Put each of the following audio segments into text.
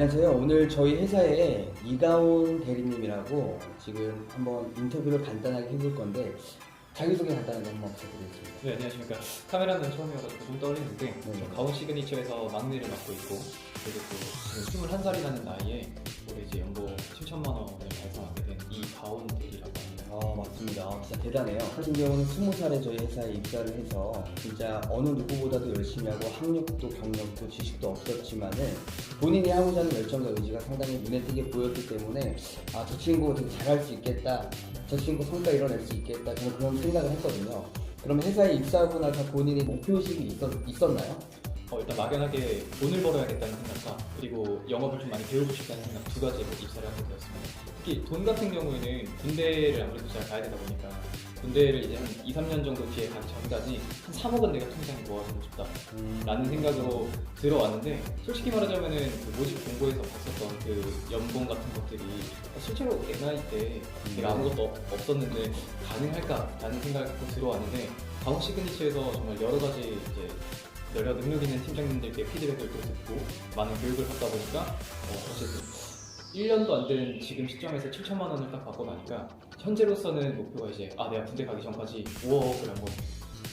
안녕하세요. 오늘 저희 회사에 이가온 대리님이라고 지금 한번 인터뷰를 간단하게 해볼 건데 자기소개 간단하게 한번 부탁드리겠습니다. 네, 안녕하십니까. 카메라는 처음이어서 좀 떨리는데, 네. 저 가온 시그니처에서 막내를 맡고 있고, 그리고 또 지금 21살이라는 나이에 올해 이제 연봉 7천만 원을 달성하게 된 이 가온 아 맞습니다. 아, 진짜 대단해요. 같은 경우는 20살에 저희 회사에 입사를 해서 진짜 어느 누구보다도 열심히 하고 학력도 경력도 지식도 없었지만은 본인이 하고자 하는 열정과 의지가 상당히 눈에 띄게 보였기 때문에 아 저 친구 되게 잘할 수 있겠다. 저 친구 성과 이뤄낼 수 있겠다. 저는 그런 생각을 했거든요. 그러면 회사에 입사하고 나서 본인이 목표의식이 있었, 있었나요? 어, 일단 막연하게 돈을 벌어야겠다는 생각과, 그리고 영업을 좀 많이 배우고 싶다는 생각 두 가지로 입사를 하게 되었습니다. 특히 돈 같은 경우에는 군대를 아무래도 제가 가야 되다 보니까, 군대를 이제 한 2, 3년 정도 뒤에 가기 전까지 한 3억은 내가 통장에 모아두고 싶다. 음, 라는 생각으로 들어왔는데 솔직히 말하자면은 그 모집 공고에서 봤었던 그 연봉 같은 것들이 실제로 내 나이 때 내가 아무것도 없- 없었는데 가능할까라는 생각을 갖고 들어왔는데 강원 시그니처에서 정말 여러 가지 이제 여러 능력 있는 팀장님들께 피드백을 또 듣고 많은 교육을 받다 보니까 어, 어쨌든 1년도 안 된 지금 시점에서 7천만 원을 딱 받고 나니까 현재로서는 목표가 이제 아 내가 군대 가기 전까지 5억을 한번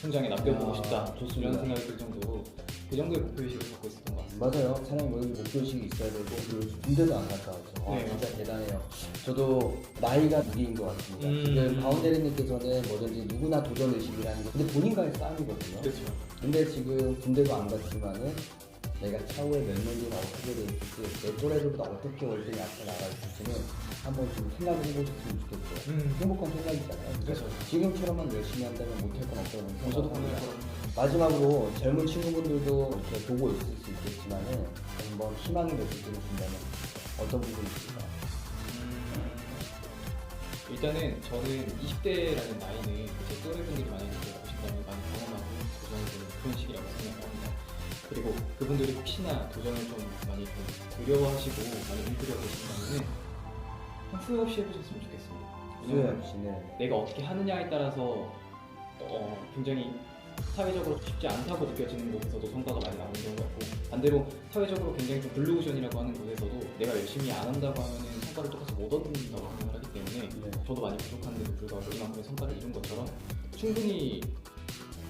통장에 남겨보고 아, 싶다 좋습니다. 이런 생각이 들 정도로 그 정도의 목표의식을 갖고 같습니다 맞아요. 사람이 뭐든지 목표의식이 있어야 되고 그리고 군대도 안 갔다 왔죠. 아, 네, 진짜. 대단해요. 저도 나이가 무리인 것 같습니다. 음. 지금 가운데리님께서는 뭐든지 누구나 도전 의식이라는 거 근데 본인과의 싸움이거든요. 그렇죠 근데 지금 군대도 안 갔지만은 내가 차후에 몇년 뒤에 어떻게 돼 있을지 내 또래들보다 어떻게 월등히 앞서 나가 있을지는 한번 좀 생각을 해보셨으면 좋겠어요. 음. 행복한 생각이잖아요. 그렇죠. 지금처럼만 열심히 한다면 못할 건 없다고 어, 저도 생각합니다. 공감해요 마지막으로 젊은 친구분들도 이렇게 보고 있을 수 있겠지만은 한번 희망의 메시지를 준다면 어떤 부분이 있을까요? 음, 일단은 저는 20대라는 나이는 제 또래분들이 만약에 이렇게 보신다면 많이 경험하고 도전해보는 그런 시기라고 생각합니다. 그리고 그분들이 혹시나 도전을 좀 많이 좀 두려워하시고 많이 움츠려 계신다면은 그냥 후회 없이 해보셨으면 좋겠습니다. 없이 네. 내가 어떻게 하느냐에 따라서 어, 굉장히 사회적으로 쉽지 않다고 느껴지는 곳에서도 성과가 많이 나오는 경우가 있고 반대로 사회적으로 굉장히 좀 블루오션이라고 하는 곳에서도 내가 열심히 안 한다고 하면은 성과를 똑같이 못 얻는다고 생각을 하기 때문에 네. 저도 많이 부족한데도 불구하고 이만큼의 성과를 이룬 것처럼 충분히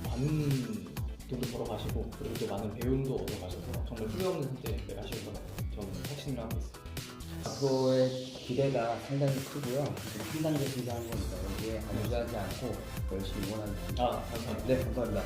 많은 돈도 벌어가시고 그리고 또 많은 배움도 얻어가셔서 정말 후회 없는 선택을 하실 거라고 저는 확신을 하고 있습니다. 앞으로의 기대가 상당히 크고요. 단계 성장한 거니까 여기에 안주하지 않고 열심히 응원하겠습니다. 아 감사합니다. 네, 감사합니다.